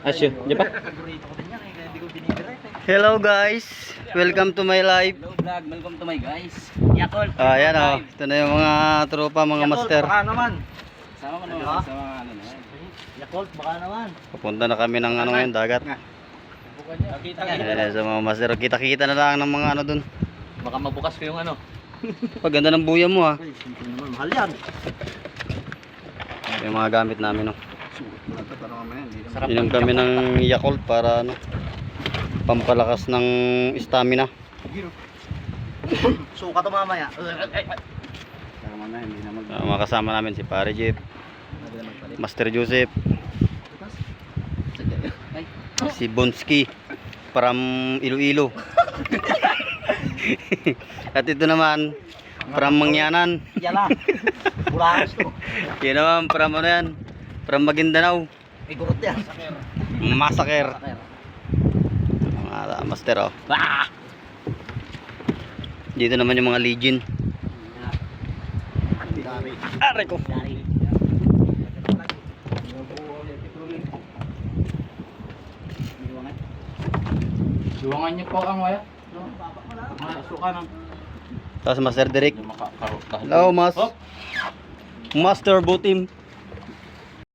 Asyo, di ba? Hello guys, welcome to my life. Hello vlog, welcome to my guys. Yakult. Ah, yan oh. Ito na yung mga tropa, mga master. Baka naman. Sama ko naman Ha? sa mga ano na. Yakult, baka naman. Papunta na kami ng ano ngayon, dagat. Nakita Ayan, sa mga master, kita-kita na lang ng mga ano dun. Baka mabukas ko yung ano. Paganda ng buya mo ah. Hindi naman mahal yan. Yung mga gamit namin oh. Sarap Inom kami ng Yakult para ano, pampalakas ng stamina. Suka to mamaya. Ah, mga kasama namin si Pare Jeep, Master Joseph, si Bonski from Iloilo. At ito naman from Mangyanan. Yala. Bulakas to. Yan naman from ano yan? From Maguindanao. May gurot yan. Massacre. Mga master oh. Ah! Dito naman yung mga legion. Aray ko. Dari. Suwangan niyo po ang waya. Mga suka ng. Tapos Master Derek. Hello, Mas. Master Butim.